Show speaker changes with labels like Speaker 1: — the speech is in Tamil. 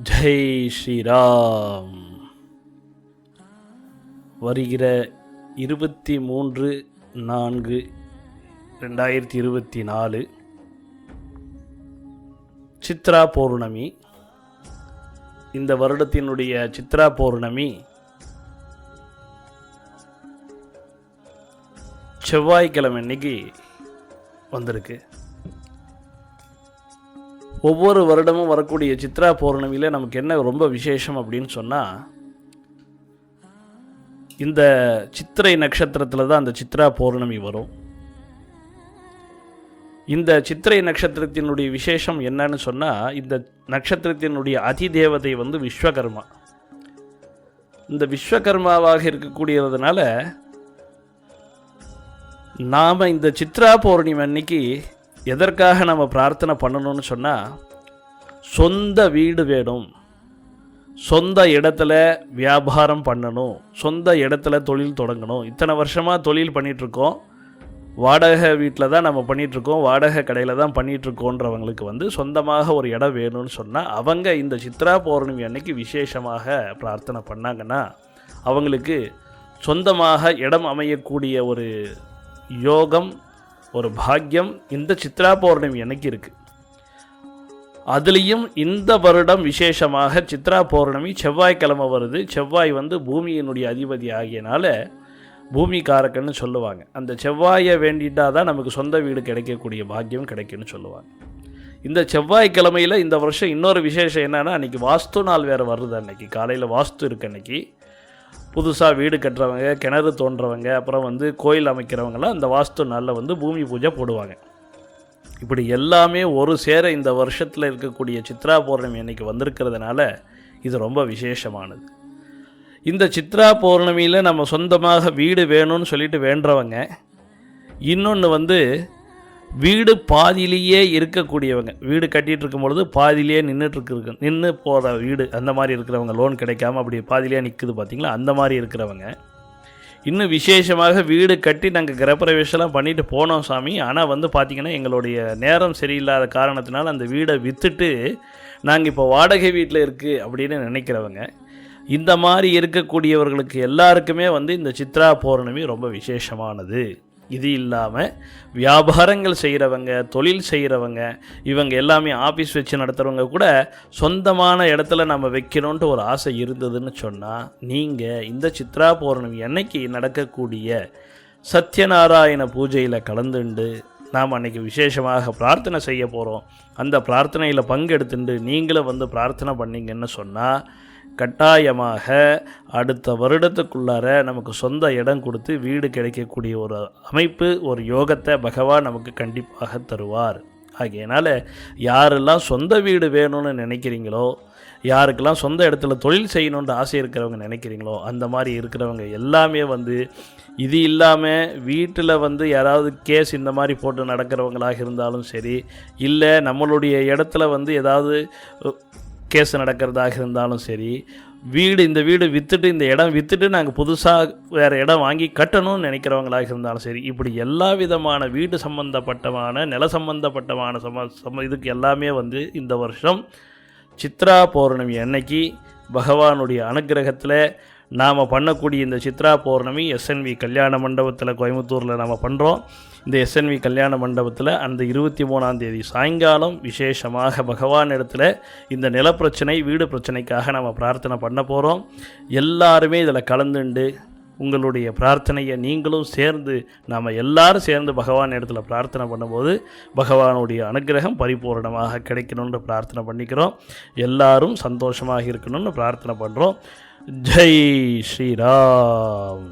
Speaker 1: ஜெய் ஸ்ரீராம். வருகிற இருபத்தி மூன்று நான்கு ரெண்டாயிரத்தி இருபத்தி நாலு சித்ரா பௌர்ணமி. இந்த வருடத்தினுடைய சித்ரா பௌர்ணமி செவ்வாய்க்கிழமை அன்னைக்கு வந்திருக்கு. ஒவ்வொரு வருடமும் வரக்கூடிய சித்ரா பௌர்ணமியில் நமக்கு என்ன ரொம்ப விசேஷம் அப்படின்னு சொன்னால் இந்த சித்திரை நட்சத்திரத்தில் தான் அந்த சித்ரா பௌர்ணமி வரும். இந்த சித்திரை நட்சத்திரத்தினுடைய விசேஷம் என்னன்னு சொன்னால் இந்த நட்சத்திரத்தினுடைய அதி தேவதை வந்து விஸ்வகர்மா. இந்த விஸ்வகர்மாவாக இருக்கக்கூடியதுனால நாம் இந்த சித்ரா பௌர்ணமி அன்னைக்கு எதற்காக நம்ம பிரார்த்தனை பண்ணணும்னு சொன்னால் சொந்த வீடு வேணும். சொந்த இடத்துல வியாபாரம் பண்ணணும். சொந்த இடத்துல தொழில் தொடங்கணும். இத்தனை வருஷமாக தொழில் பண்ணிகிட்ருக்கோம் வாடகை வீட்டில் தான் நம்ம பண்ணிகிட்ருக்கோம் வாடகை கடையில் தான் பண்ணிகிட்ருக்கோன்றவங்களுக்கு வந்து சொந்தமாக ஒரு இடம் வேணும்னு சொன்னால் அவங்க இந்த சித்ரா பௌர்ணமி அன்னைக்கு விசேஷமாக பிரார்த்தனை பண்ணாங்கன்னா அவங்களுக்கு சொந்தமாக இடம் அமையக்கூடிய ஒரு யோகம் ஒரு பாக்கியம் இந்த சித்ரா பௌர்ணமி எனக்கு இருக்குது அதுலேயும் இந்த வருடம் விசேஷமாக சித்ரா பௌர்ணமி செவ்வாய்க்கிழமை வருது. செவ்வாய் வந்து பூமியினுடைய அதிபதி ஆகியனால பூமிகாரக்கன்னு சொல்லுவாங்க. அந்த செவ்வாயை வேண்டிட்டா தான் நமக்கு சொந்த வீடு கிடைக்கக்கூடிய பாக்கியம் கிடைக்கும்னு சொல்லுவாங்க. இந்த செவ்வாய்க்கிழமையில் இந்த வருஷம் இன்னொரு விசேஷம் என்னென்னா அன்றைக்கி வாஸ்து நாள் வேறு வருது அன்னைக்கு. காலையில் வாஸ்து இருக்கு அன்னைக்கு. புதுசாக வீடு கட்டுறவங்க கிணறு தோன்றவங்க அப்புறம் வந்து கோயில் அமைக்கிறவங்களாம் அந்த வாஸ்து நாளில் வந்து பூமி பூஜை போடுவாங்க. இப்படி எல்லாமே ஒரு சேர இந்த வருஷத்தில் இருக்கக்கூடிய சித்ரா பௌர்ணமி அன்னைக்கு வந்திருக்கிறதுனால இது ரொம்ப விசேஷமானது. இந்த சித்ரா பௌர்ணமியில் நம்ம சொந்தமாக வீடு வேணும்னு சொல்லிட்டு வேண்டுறவங்க இன்னொன்று வந்து வீடு பாதியிலேயே இருக்கக்கூடியவங்க. வீடு கட்டிகிட்டு இருக்கும் பொழுது பாதியிலேயே நின்றுட்டுருக்கு நின்று போகிற வீடு அந்த மாதிரி இருக்கிறவங்க லோன் கிடைக்காம அப்படி பாதியிலேயே நிற்குது பார்த்தீங்களா அந்த மாதிரி இருக்கிறவங்க. இன்னும் விசேஷமாக வீடு கட்டி நாங்கள் கிரகப்பிரவேசம்லாம் பண்ணிட்டு போனோம் சாமி. ஆனால் வந்து பார்த்திங்கன்னா எங்களுடைய நேரம் சரியில்லாத காரணத்தினால அந்த வீடை விற்றுட்டு நாங்கள் இப்போ வாடகை வீட்டில் இருக்குது அப்படின்னு நினைக்கிறவங்க. இந்த மாதிரி இருக்கக்கூடியவர்களுக்கு எல்லாருக்குமே வந்து இந்த சித்ரா பௌர்ணமி ரொம்ப விசேஷமானது. இது இல்லாமல் வியாபாரங்கள் செய்கிறவங்க தொழில் செய்கிறவங்க இவங்க எல்லாமே ஆஃபீஸ் வச்சு நடத்துகிறவங்க கூட சொந்தமான இடத்துல நம்ம வைக்கணுன்ட்டு ஒரு ஆசை இருந்ததுன்னு சொன்னால் நீங்கள் இந்த சித்ரா பௌர்ணமி அன்னைக்கு நடக்கக்கூடிய சத்யநாராயண பூஜையில் கலந்துண்டு நாம் அன்றைக்கி விசேஷமாக பிரார்த்தனை செய்ய போகிறோம் அந்த பிரார்த்தனையில் பங்கெடுத்துட்டு நீங்களும் வந்து பிரார்த்தனை பண்ணீங்கன்னு சொன்னால் கட்டாயமாக அடுத்த வருடத்துக்குள்ளார நமக்கு சொந்த இடம் கொடுத்து வீடு கிடைக்கக்கூடிய ஒரு அமைப்பு ஒரு யோகத்தை பகவான் நமக்கு கண்டிப்பாக தருவார். ஆகையினால் யாரெல்லாம் சொந்த வீடு வேணும்னு நினைக்கிறீங்களோ யாருக்கெல்லாம் சொந்த இடத்துல தொழில் செய்யணுன்ற ஆசை இருக்கிறவங்க நினைக்கிறீங்களோ அந்த மாதிரி இருக்கிறவங்க எல்லாமே வந்து இது இல்லாமல் வீட்டில் வந்து யாராவது கேஸ் இந்த மாதிரி போட்டு நடக்கிறவங்களாக இருந்தாலும் சரி இல்லை நம்மளுடைய இடத்துல வந்து ஏதாவது கேஸ் நடக்கிறதாக இருந்தாலும் சரி வீடு இந்த வீடு விற்றுட்டு இந்த இடம் விற்றுட்டு நாங்கள் புதுசாக வேறு இடம் வாங்கி கட்டணும்னு நினைக்கிறவங்களாக இருந்தாலும் சரி இப்படி எல்லா விதமான வீடு சம்பந்தப்பட்டமான நில சம்பந்தப்பட்டமான சம சம இதுக்கு எல்லாமே வந்து இந்த வருஷம் சித்ரா பௌர்ணமி அன்னைக்கு பகவானுடைய அனுகிரகத்தில் நாம் பண்ணக்கூடிய இந்த சித்ரா பௌர்ணமி எஸ்என்வி கல்யாண மண்டபத்தில் கோயம்புத்தூரில் நாம் பண்ணுறோம் இந்த எஸ்என்வி கல்யாண மண்டபத்தில் அந்த இருபத்தி மூணாம் தேதி சாயங்காலம் விசேஷமாக பகவான் இடத்துல இந்த நிலப்பிரச்சனை வீடு பிரச்சனைக்காக நம்ம பிரார்த்தனை பண்ண போகிறோம் எல்லாருமே இதில் கலந்துண்டு உங்களுடைய பிரார்த்தனையை நீங்களும் சேர்ந்து நாம் எல்லாரும் சேர்ந்து பகவான் இடத்துல பிரார்த்தனை பண்ணும்போது பகவானுடைய அனுகிரகம் பரிபூர்ணமாக கிடைக்கணும்னு பிரார்த்தனை பண்ணிக்கிறோம். எல்லாரும் சந்தோஷமாக இருக்கணும்னு பிரார்த்தனை பண்ணுறோம் ஜெய் ஸ்ரீராம்